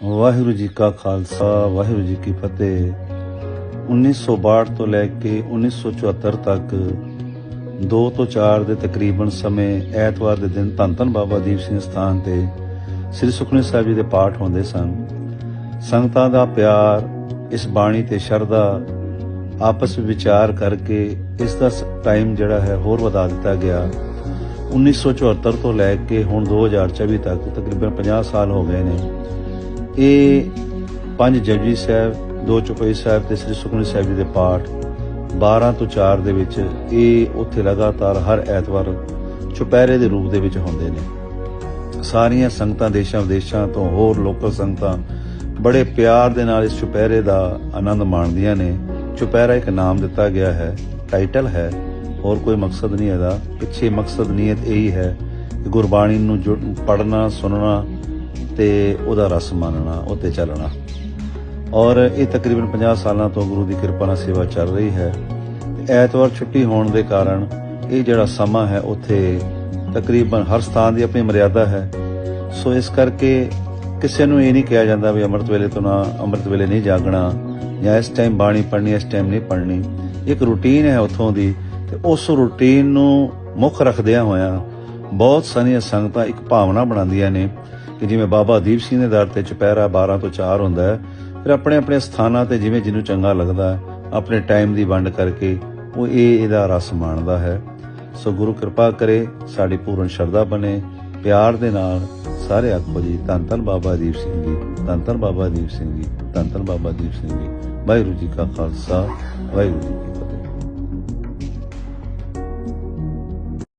ਵਾਹਿਗੁਰੂ ਜੀ ਕਾ ਖਾਲਸਾ, ਵਾਹਿਗੁਰੂ ਜੀ ਕੀ ਫਤਿਹ। 1962 ਤੋਂ ਲੈ ਕੇ 1974 ਤੱਕ 2 ਤੋਂ 4 ਦੇ ਤਕਰੀਬਨ ਸਮੇਂ ਐਤਵਾਰ ਦੇ ਦਿਨ ਧੰਨ ਧੰਨ ਬਾਬਾ ਦੀਪ ਸਿੰਘ ਸਥਾਨ ਤੇ ਸ੍ਰੀ ਸੁਖਮਨੀ ਸਾਹਿਬ ਜੀ ਦੇ ਪਾਠ ਹੁੰਦੇ ਸਨ। ਸੰਗਤਾਂ ਦਾ ਪਿਆਰ, ਇਸ ਬਾਣੀ ਤੇ ਸ਼ਰਧਾ, ਆਪਸ ਵਿੱਚ ਵਿਚਾਰ ਕਰਕੇ ਇਸ ਦਾ ਟਾਈਮ ਜਿਹੜਾ ਹੈ ਹੋਰ ਵਧਾ ਦਿੱਤਾ ਗਿਆ। 1974 ਤੋਂ ਲੈ ਕੇ ਹੁਣ 2024 ਤੱਕ ਤਕਰੀਬਨ 50 ਸਾਲ ਹੋ ਗਏ ਨੇ। ਇਹ ਪੰਜ ਜਪਜੀ ਸਾਹਿਬ, ਦੋ ਚੁਪਈ ਸਾਹਿਬ ਤੇ ਸ੍ਰੀ ਸੁਖਮਨੀ ਸਾਹਿਬ ਜੀ ਦੇ ਪਾਠ 12 ਤੋਂ 4 ਦੇ ਵਿੱਚ ਇਹ ਉੱਥੇ ਲਗਾਤਾਰ ਹਰ ਐਤਵਾਰ ਚੁਪਹਿਰੇ ਦੇ ਰੂਪ ਦੇ ਵਿੱਚ ਹੁੰਦੇ ਨੇ। ਸਾਰੀਆਂ ਸੰਗਤਾਂ ਦੇਸ਼ਾਂ ਵਿਦੇਸ਼ਾਂ ਤੋਂ ਹੋਰ ਲੋਕਲ ਸੰਗਤਾਂ ਬੜੇ ਪਿਆਰ ਦੇ ਨਾਲ ਇਸ ਚੁਪਹਿਰੇ ਦਾ ਆਨੰਦ ਮਾਣਦੀਆਂ ਨੇ। ਚੁਪਹਿਰਾ ਇੱਕ ਨਾਮ ਦਿੱਤਾ ਗਿਆ ਹੈ, ਟਾਈਟਲ ਹੈ। ਹੋਰ ਕੋਈ ਮਕਸਦ ਨਹੀਂ ਇਹਦਾ। ਪਿੱਛੇ ਮਕਸਦ, ਨੀਅਤ ਇਹੀ ਹੈ ਗੁਰਬਾਣੀ ਨੂੰ ਪੜ੍ਹਨਾ, ਸੁਣਨਾ ਤੇ ਉਹਦਾ ਰਸ ਮੰਨਣਾ ਉੱਤੇ ਚੱਲਣਾ। ਔਰ ਇਹ ਤਕਰੀਬਨ 50 ਸਾਲਾਂ ਤੋਂ ਗੁਰੂ ਦੀ ਕਿਰਪਾ ਨਾਲ ਸੇਵਾ ਚੱਲ ਰਹੀ ਹੈ। ਐਤਵਾਰ ਛੁੱਟੀ ਹੋਣ ਦੇ ਕਾਰਨ ਇਹ ਜਿਹੜਾ ਸਮਾਂ ਹੈ, ਉੱਥੇ ਤਕਰੀਬਨ ਹਰ ਸਥਾਨ ਦੀ ਆਪਣੀ ਮਰਿਆਦਾ ਹੈ। ਸੋ ਇਸ ਕਰਕੇ ਕਿਸੇ ਨੂੰ ਇਹ ਨਹੀਂ ਕਿਹਾ ਜਾਂਦਾ ਵੀ ਅੰਮ੍ਰਿਤ ਵੇਲੇ ਤੋਂ ਨਾ ਅੰਮ੍ਰਿਤ ਵੇਲੇ ਨਹੀਂ ਜਾਗਣਾ ਜਾਂ ਇਸ ਟਾਈਮ ਬਾਣੀ ਪੜ੍ਹਨੀ, ਇਸ ਟਾਈਮ ਨਹੀਂ ਪੜ੍ਹਨੀ। ਇੱਕ ਰੁਟੀਨ ਹੈ ਉੱਥੋਂ ਦੀ ਤੇ ਉਸ ਰੁਟੀਨ ਨੂੰ ਮੁੱਖ ਰੱਖਦਿਆਂ ਹੋਇਆਂ ਬਹੁਤ ਸਾਰੀਆਂ ਸੰਗਤਾਂ ਇੱਕ ਭਾਵਨਾ ਬਣਾਉਂਦੀਆਂ ਨੇ ਕਿ ਜਿਵੇਂ ਬਾਬਾ ਦੀਪ ਸਿੰਘ ਦੇ ਦਰ ਤੇ ਚੁਪਹਿਰਾ 12 ਤੋਂ 4 ਹੁੰਦਾ ਹੈ, ਫਿਰ ਆਪਣੇ ਆਪਣੇ ਸਥਾਨਾਂ ਤੇ ਜਿਵੇਂ ਜਿਹਨੂੰ ਚੰਗਾ ਲੱਗਦਾ ਆਪਣੇ ਟਾਈਮ ਦੀ ਵੰਡ ਕਰਕੇ ਉਹ ਇਹ ਇਹਦਾ ਰਸ ਮਾਣਦਾ ਹੈ। ਸੋ ਗੁਰੂ ਕਿਰਪਾ ਕਰੇ, ਸਾਡੀ ਪੂਰਨ ਸ਼ਰਧਾ ਬਣੇ, ਪਿਆਰ ਦੇ ਨਾਲ ਸਾਰੇ ਆਖੋ ਜੀ, ਧੰਨ ਧੰਨ ਬਾਬਾ ਦੀਪ ਸਿੰਘ ਜੀ, ਧੰਨ ਧੰਨ ਬਾਬਾ ਦੀਪ ਸਿੰਘ ਜੀ, ਧੰਨ ਧੰਨ ਬਾਬਾ ਦੀਪ ਸਿੰਘ ਜੀ। ਵਾਹਿਗੁਰੂ ਜੀ ਕਾ ਖਾਲਸਾ, ਵਾਹਿਗੁਰੂ ਜੀ ਕੀ ਫਤਿਹ।